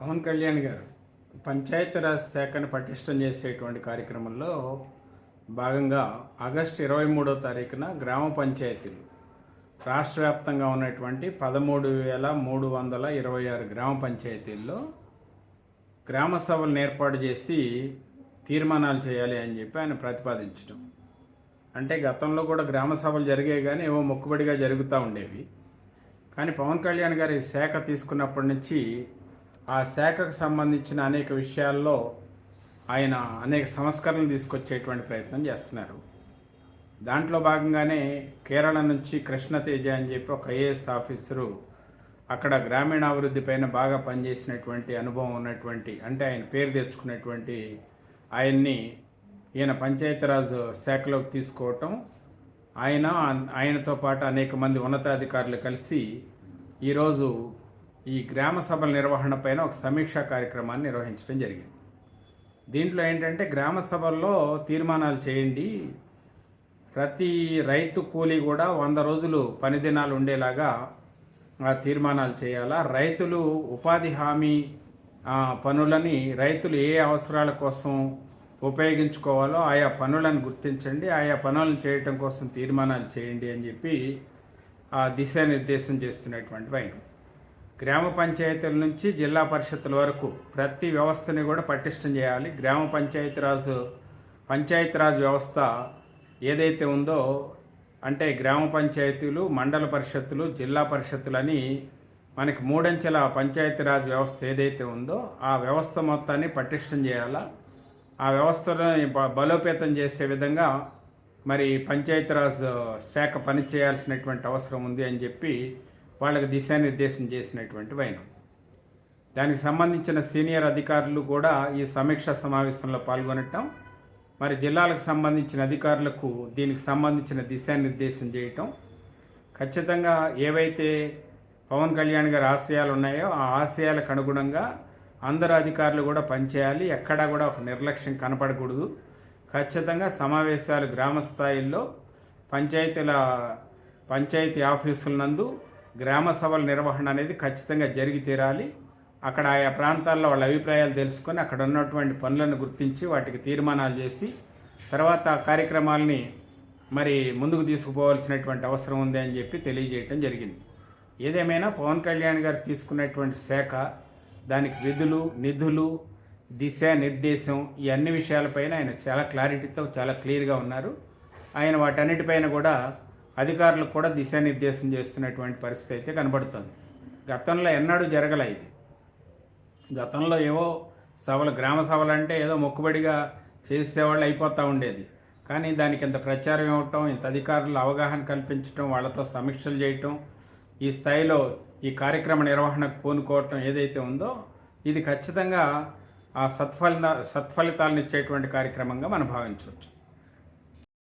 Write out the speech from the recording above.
పవన్ కళ్యాణ్ గారు పంచాయతీరాజ్ శాఖను పటిష్టం చేసేటువంటి కార్యక్రమంలో భాగంగా ఆగస్టు ఇరవై మూడో తారీఖున గ్రామ పంచాయతీలు. రాష్ట్ర వ్యాప్తంగా ఉన్నటువంటి పదమూడు వేల మూడు వందల ఇరవై ఆరు గ్రామ పంచాయతీల్లో గ్రామ సభలను ఏర్పాటు చేసి తీర్మానాలు చేయాలి అని చెప్పి ఆయన ప్రతిపాదించడం అంటే గతంలో కూడా గ్రామ సభలు జరిగాయి కానీ ఏవో మొక్కుబడిగా జరుగుతూ ఉండేవి. కానీ పవన్ కళ్యాణ్ గారి శాఖ తీసుకున్నప్పటి నుంచి ఆ శాఖకు సంబంధించిన అనేక విషయాల్లో ఆయన అనేక సంస్కరణలు తీసుకొచ్చేటువంటి ప్రయత్నం చేస్తున్నారు. దాంట్లో భాగంగానే కేరళ నుంచి కృష్ణతేజ అని చెప్పి ఒక ఐఏఎస్ ఆఫీసరు అక్కడ గ్రామీణాభివృద్ధి పైన బాగా పనిచేసినటువంటి అనుభవం ఉన్నటువంటి అంటే ఆయన పేరు తెచ్చుకున్నటువంటి ఆయన్ని ఈయన పంచాయతీరాజ్ శాఖలోకి తీసుకోవటం ఆయన ఆయనతో పాటు అనేక మంది ఉన్నతాధికారులు కలిసి ఈరోజు ఈ గ్రామ సభల నిర్వహణ పైన ఒక సమీక్షా కార్యక్రమాన్ని నిర్వహించడం జరిగింది. దీంట్లో ఏంటంటే గ్రామ సభల్లో తీర్మానాలు చేయండి. ప్రతి రైతు కూలీ కూడా వంద రోజులు పని దినాలు ఉండేలాగా ఆ తీర్మానాలు చేయాలా? రైతులు ఉపాధి హామీ పనులని రైతులు ఏ అవసరాల కోసం ఉపయోగించుకోవాలో ఆయా పనులను గుర్తించండి. ఆయా పనులను చేయటం కోసం తీర్మానాలు చేయండి అని చెప్పి ఆ దిశానిర్దేశం చేస్తున్నటువంటి ఆయన గ్రామ పంచాయతీల నుంచి జిల్లా పరిషత్తుల వరకు ప్రతి వ్యవస్థని కూడా పటిష్టం చేయాలి. గ్రామ పంచాయతీరాజ్ పంచాయతీరాజ్ వ్యవస్థ ఏదైతే ఉందో అంటే గ్రామ పంచాయతీలు మండల పరిషత్తులు జిల్లా పరిషత్తులని మనకి మూడంచెల పంచాయతీరాజ్ వ్యవస్థ ఏదైతే ఉందో ఆ వ్యవస్థ మొత్తాన్ని పటిష్టం చేయాలా? ఆ వ్యవస్థను బ- బలోపేతం చేసే విధంగా మరి పంచాయతీరాజ్ శాఖ పనిచేయాల్సినటువంటి అవసరం ఉంది అని చెప్పి వాళ్ళకి దిశానిర్దేశం చేసినటువంటి వైనం. దానికి సంబంధించిన సీనియర్ అధికారులు కూడా ఈ సమీక్షా సమావేశంలో పాల్గొనటం మరి జిల్లాలకు సంబంధించిన అధికారులకు దీనికి సంబంధించిన దిశానిర్దేశం చేయటం ఖచ్చితంగా ఏవైతే పవన్ కళ్యాణ్ గారి ఆశయాలు ఉన్నాయో ఆ ఆశయాలకు అనుగుణంగా అందరు అధికారులు కూడా పనిచేయాలి. ఎక్కడా కూడా ఒక నిర్లక్ష్యం కనపడకూడదు. ఖచ్చితంగా సమావేశాలు గ్రామ స్థాయిల్లో పంచాయతీల పంచాయతీ ఆఫీసుల నందు గ్రామ సభల నిర్వహణ అనేది ఖచ్చితంగా జరిగి తీరాలి. అక్కడ ఆయా ప్రాంతాల్లో వాళ్ళ అభిప్రాయాలు తెలుసుకొని అక్కడ ఉన్నటువంటి పనులను గుర్తించి వాటికి తీర్మానాలు చేసి తర్వాత ఆ కార్యక్రమాలని మరి ముందుకు తీసుకుపోవాల్సినటువంటి అవసరం ఉంది అని చెప్పి తెలియజేయటం జరిగింది. ఏదేమైనా పవన్ కళ్యాణ్ గారు తీసుకున్నటువంటి శాఖ దానికి విధులు నిధులు దిశ నిర్దేశం ఈ అన్ని విషయాలపైన ఆయన చాలా క్లారిటీతో చాలా క్లియర్గా ఉన్నారు. ఆయన వాటన్నిటిపైన కూడా అధికారులకు కూడా దిశానిర్దేశం చేస్తున్నటువంటి పరిస్థితి అయితే కనబడుతుంది. గతంలో ఎన్నడూ జరగలే ఇది? గతంలో ఏవో సభలు గ్రామ సభలు అంటే ఏదో మొక్కుబడిగా చేసేవాళ్ళు అయిపోతూ ఉండేది. కానీ దానికి ఇంత ప్రచారం ఇవ్వటం ఇంత అధికారులు అవగాహన కల్పించటం వాళ్ళతో సమీక్షలు చేయటం ఈ స్థాయిలో ఈ కార్యక్రమ నిర్వహణకు పూనుకోవటం ఏదైతే ఉందో ఇది ఖచ్చితంగా ఆ సత్ఫలిత సత్ఫలితాలను ఇచ్చేటువంటి కార్యక్రమంగా మనం భావించవచ్చు.